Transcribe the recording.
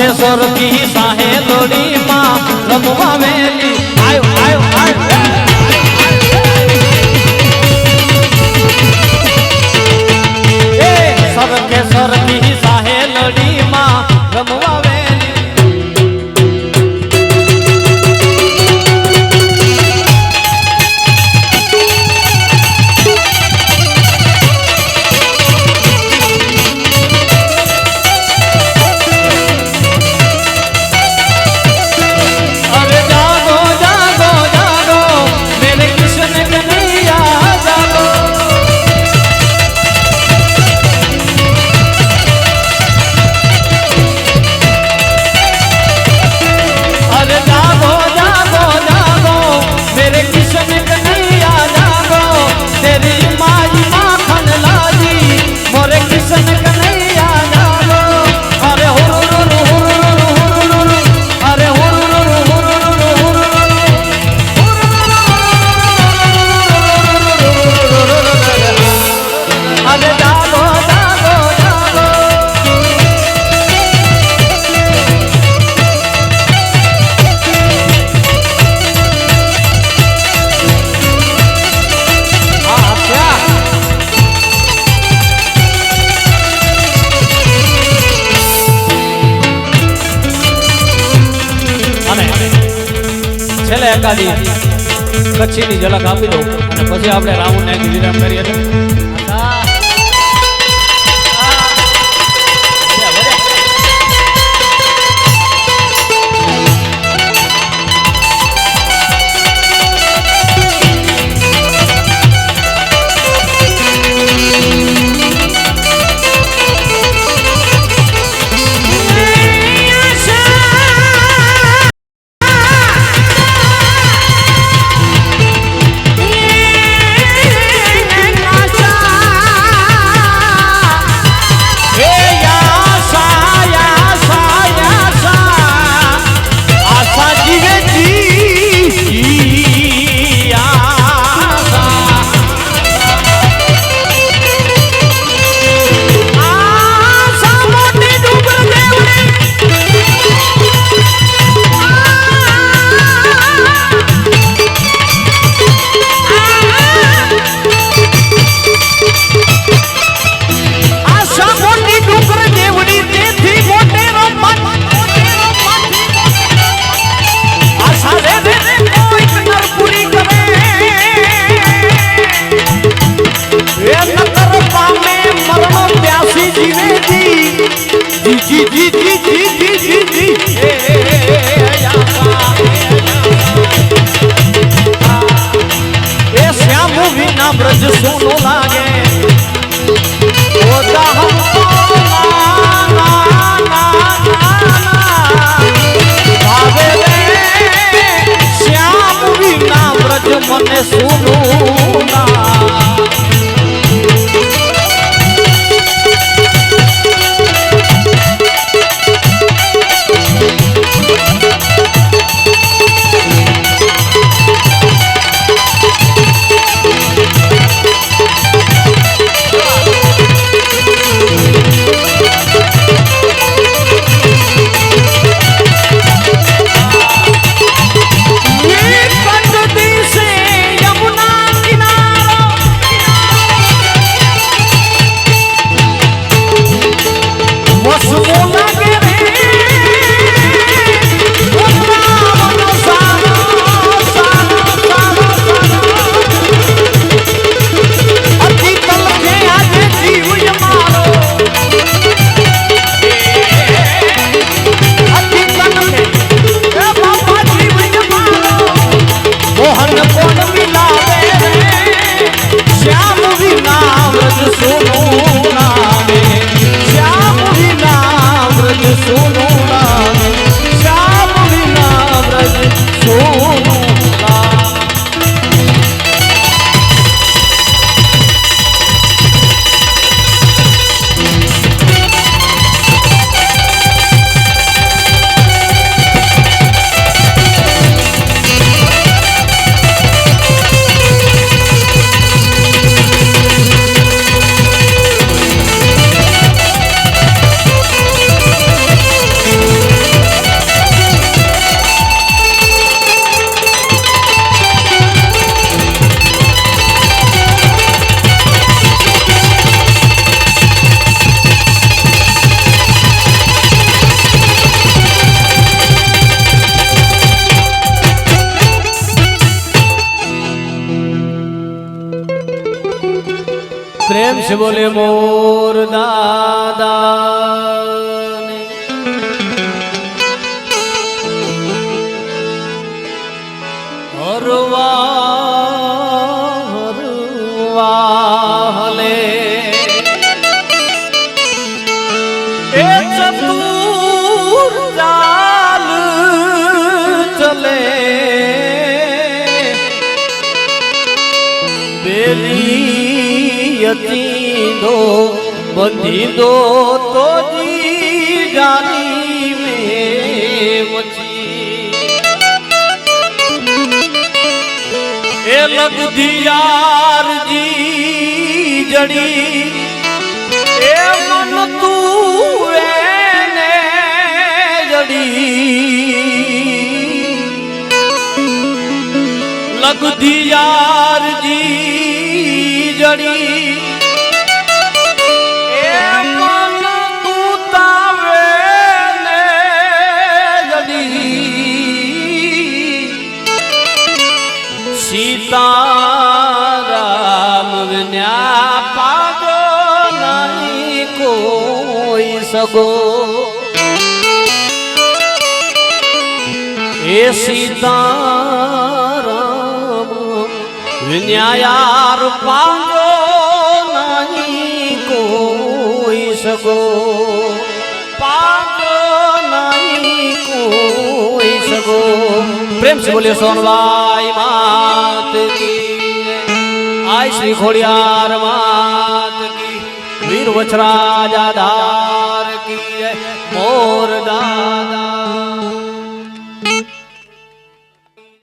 के की साहेब છેલ્લે એકાદી કચ્છીની ઝલક આપી દઉં. અને પછી આપણે રાવણ નાખી વિરામ કરીએ પ્રેમ છે બોલે મોર દાદા. દો બંધી દો તો જાની એ લગધી યાર જી જડી, એ મન તું એને જડી. લગધી યાર જી જડી જગો એ સીતારામ વિન્યાયાર પાંગો નહીં કોઈ સગો. પાંગો નહીં કોઈ સગો. પ્રેમ સે બોલે સોનવાઈ માત કી. આય શ્રી ખોડિયાર માત વીર વચરાજા દા મોરડા